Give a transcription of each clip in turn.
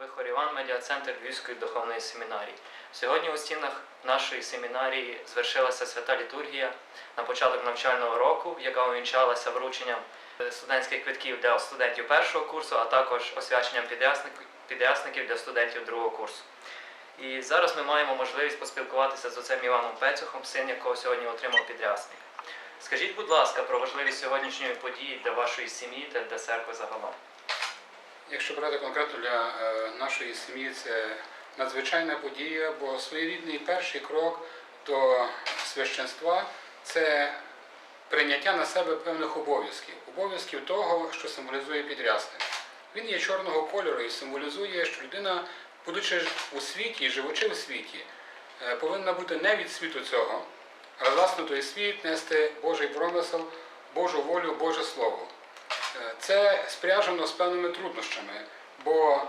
Вихор Іван, медіа-центр Львівської духовної семінарії. Сьогодні у стінах нашої семінарії звершилася свята літургія на початок навчального року, яка увінчалася врученням е, студентських квитків для студентів першого курсу, а також освяченням підрясників для студентів другого курсу. І зараз ми маємо можливість поспілкуватися з отцем Іваном Пецюхом, син якого сьогодні отримав підрясник. Скажіть, будь ласка, про важливість сьогоднішньої події для вашої сім'ї та для церкви загалом. Якщо брати конкретно для е, нашої сім'ї, це надзвичайна подія, бо своєрідний перший крок до священства це прийняття на себе певних обов'язків, обов'язків того, що символізує підрясник. Він є чорного кольору і символізує, що людина, будучи у світі, живучи у світі, е, повинна бути не від світу цього, але власне той світ нести Божий промисел, Божу волю, Боже Слово. Це спряжено з певними труднощами, бо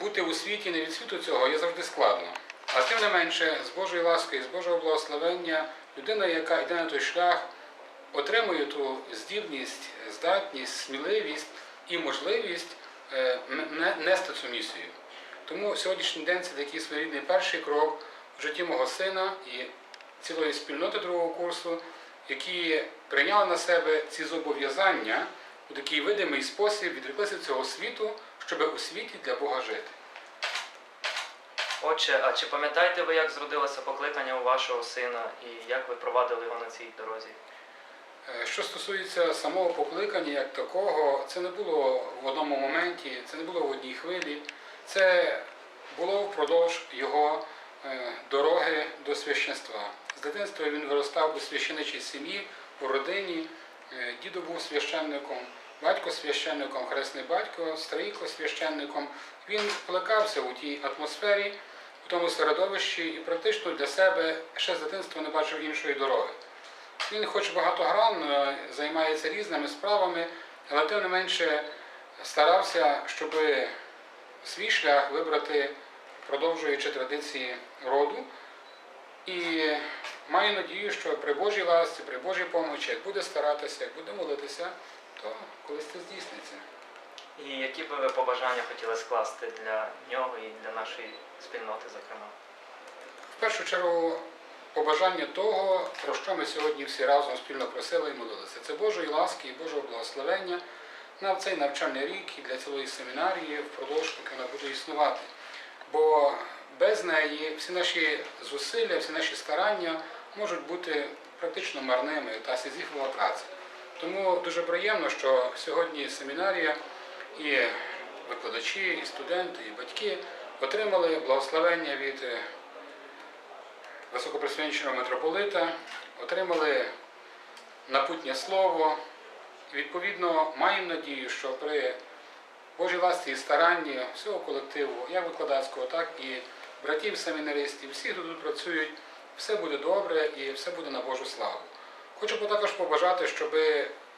бути у світі не від світу цього є завжди складно. А тим не менше, з Божої ласки і з Божого благословення, людина, яка йде на той шлях, отримує ту здібність, здатність, сміливість і можливість е, не- нести цю місію. Тому сьогоднішній день це такий своєрідний перший крок в житті мого сина і цілої спільноти другого курсу, які прийняли на себе ці зобов'язання у такий видимий спосіб відреклися цього світу, щоб у світі для Бога жити. Отче, а чи пам'ятаєте ви, як зродилося покликання у вашого сина і як ви провадили його на цій дорозі? Е, Що стосується самого покликання як такого, це не було в одному моменті, це не було в одній хвилі, це було впродовж його е, дороги до священства. З дитинства він виростав у священичій сім'ї, у родині. Е, Дідо був священником, батько священником, хресний батько, старійко священником. Він плекався у тій атмосфері, у тому середовищі і практично для себе ще з дитинства не бачив іншої дороги. Він хоч багатогранно займається різними справами, але тим не менше старався, щоб свій шлях вибрати, продовжуючи традиції роду. І маю надію, що при Божій ласці, при Божій помочі, як буде старатися, як буде молитися, то колись це здійсниться. І які би ви побажання хотіли скласти для нього і для нашої спільноти, зокрема? В першу чергу, побажання того, про що ми сьогодні всі разом спільно просили і молилися. Це Божої ласки і Божого благословення на цей навчальний рік і для цілої семінарії впродовж, поки вона буде існувати. Бо без неї всі наші зусилля, всі наші старання можуть бути практично марними та сізіфова праця. Тому дуже приємно, що сьогодні семінарія і викладачі, і студенти, і батьки отримали благословення від е, митрополита, отримали напутнє слово. І відповідно маємо надію, що при Божій ласці і старанні всього колективу, як викладацького, так і братів семінаристів, всіх, тут працюють, все буде добре і все буде на Божу славу. Хочу також побажати, щоб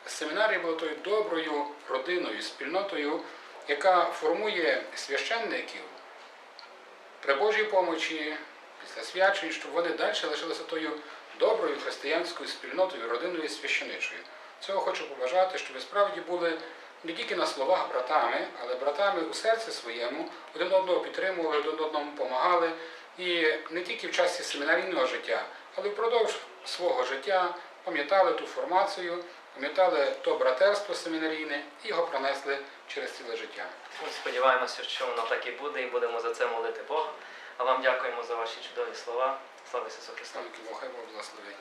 семінарія була тою доброю родиною, спільнотою, яка формує священників при Божій помочі, після свячень, щоб вони далі лишилися тою доброю християнською спільнотою, родиною священичою. Цього хочу побажати, щоб ви справді були не тільки на словах братами, але братами у серці своєму, один одного підтримували, один одному допомагали. І не тільки в часі семінарійного життя, але впродовж свого життя пам'ятали ту формацію, пам'ятали то братерство семінарійне і його пронесли через ціле життя. Ми сподіваємося, що воно так і буде, і будемо за це молити Бога. А вам дякуємо за ваші чудові слова. Слава Ісусу Христу! Хай Бог благословить.